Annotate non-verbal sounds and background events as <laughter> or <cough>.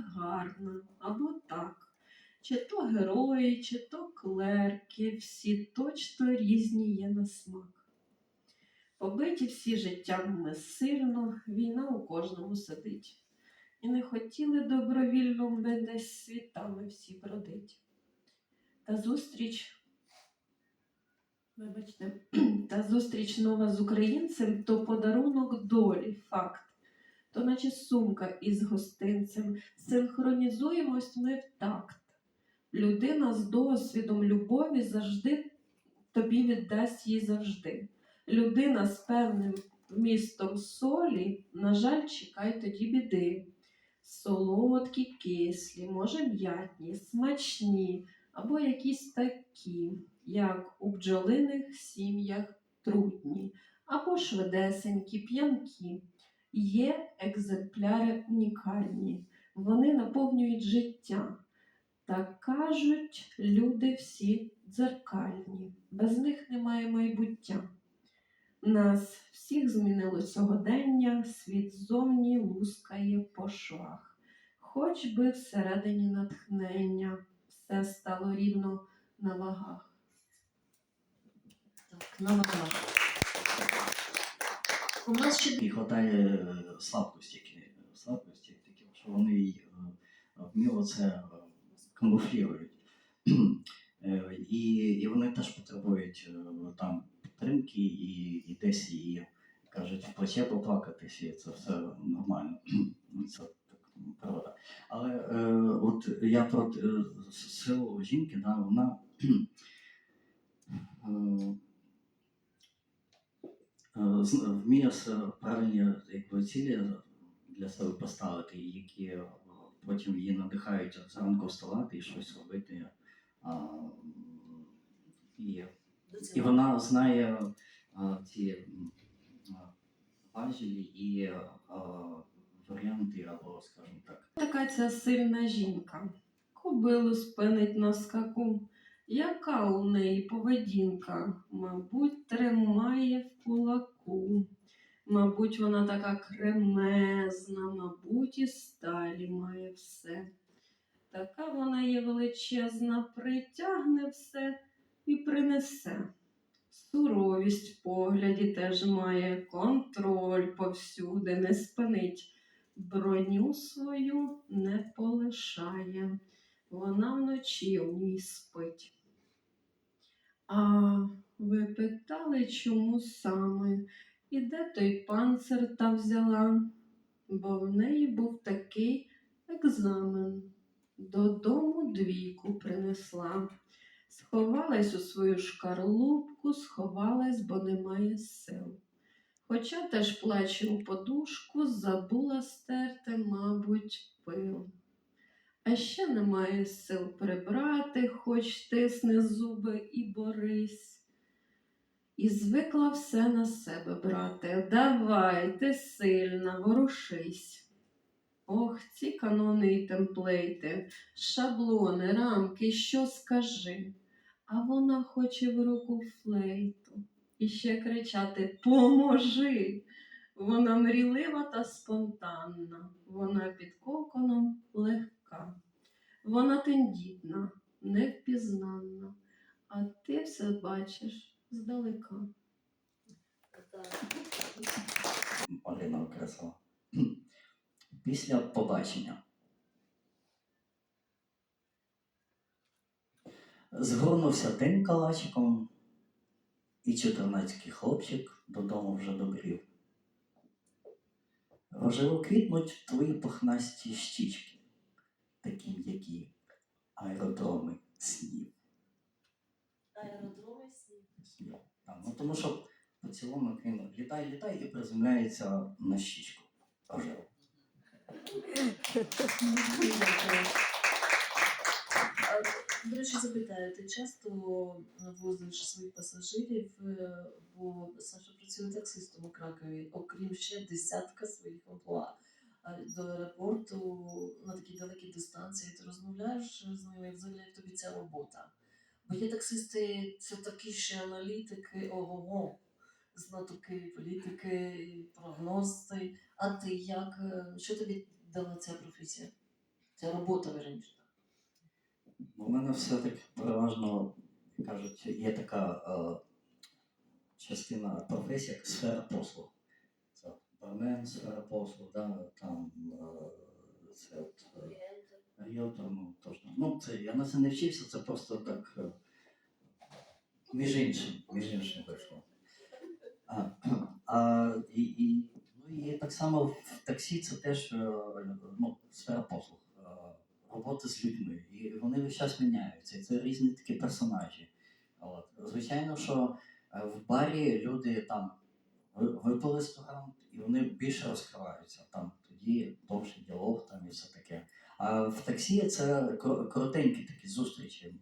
гарна, або так. Чи то герої, чи то клерки, всі точно різні є на смак. Побиті всі життям ми сильно, війна у кожному сидить. І не хотіли добровільно десь світами всі бродить. Та зустріч, вибачте, <clears throat> та зустріч нова з українцем то подарунок долі, факт. То наче сумка із гостинцем. Синхронізуємось ми в такт. Людина з досвідом любові завжди тобі віддасть їй завжди. Людина з певним вмістом солі, на жаль, чекай тоді біди. Солодкі, кислі, може м'ятні, смачні, або якісь такі, як у бджолиних сім'ях трутні, або швидесенькі, п'янкі. Є екземпляри унікальні, вони наповнюють життя. Так кажуть люди всі дзеркальні, без них немає майбуття. Нас всіх змінило сьогодення, світ зовні лускає по швах. Хоч би всередині натхнення все стало рівно на вагах. Так, на вагах. У нас ще І хватає е, слабкості, слабкості такі, що вони е, вміло це е, камуфлюють. <clears throat> І, і вони теж потребують там підтримки і, і десь і кажуть, плече поплакатись, і це все нормально. <clears throat> Це так, природа. Але е, от я про силу жінки, да, вона <clears throat> вміє правильні якби, цілі для себе поставити, які е, потім її надихають зранку вставати і щось робити. А, і, і вона знає а, ці важелі і а, варіанти, або, скажімо так, Така ця сильна жінка. Кобилу спинить на скаку. Яка у неї поведінка? Мабуть, тримає в кулаку. Мабуть, вона така кремезна, мабуть, і сталі має все. Така вона є величезна, притягне все і принесе. Суровість в погляді теж має, контроль повсюди не спинить броню свою не полишає, вона вночі у ній спить. А ви питали, чому саме? І де той панцир та взяла? Бо в неї був такий екзамен. Додому двійку принесла. Сховалась у свою шкарлупку, сховалась, бо немає сил. Хоча теж плаче у подушку, забула стерти, мабуть, пил. А ще немає сил прибрати, хоч тисни зуби і борись. І звикла все на себе брати. Давай, ти сильна, ворушись. Ох, ці канони і темплейти, шаблони, рамки, що скажи. А вона хоче в руку флейту і ще кричати Поможи! Вона мрілива та спонтанна, вона під коконом легка, вона тендітна, невпізнанна, а ти все бачиш здалека. Марина окреслила. <clears throat> Після побачення. Згорнувся день калачиком, і чотирнацький хлопчик додому вже добрів. Рожево квітнуть твої пухнасті щічки, такі м'які аеродроми снів. Аеродроми снів. снів. Ну, тому що поцілунок він літає, літає і приземляється на щічку. До речі, запитаю, ти часто возиш своїх пасажирів, е, бо Саша працює таксистом у Кракові, окрім ще десятка своїх амплуа. До аеропорту на такій далекій дистанції ти розмовляєш з ними взагалі як тобі ця робота. Бо є таксисти, це такі ще аналітики, ого, знатоки політики, прогнози. А ти як? Що тобі дала ця професія? Це робота верніше. У мене все-таки переважно, кажуть, є така е, частина професії, як сфера послуг. Сфера послуг, да, там е, це от, е, ріелтор, ну точно. Ну, це я на це не вчився, це просто так. е, Між іншим, між іншим вийшло. А, а, і, і, ну, і так само в таксі це теж ну, сфера послуг. Робота з людьми. І вони весь час міняються. І це різні такі персонажі. От. Звичайно, що в барі люди там ви- випили 100 грам, і вони більше розкриваються. Там тоді довший діалог там і все таке. А в таксі це кор- коротенькі такі зустрічі.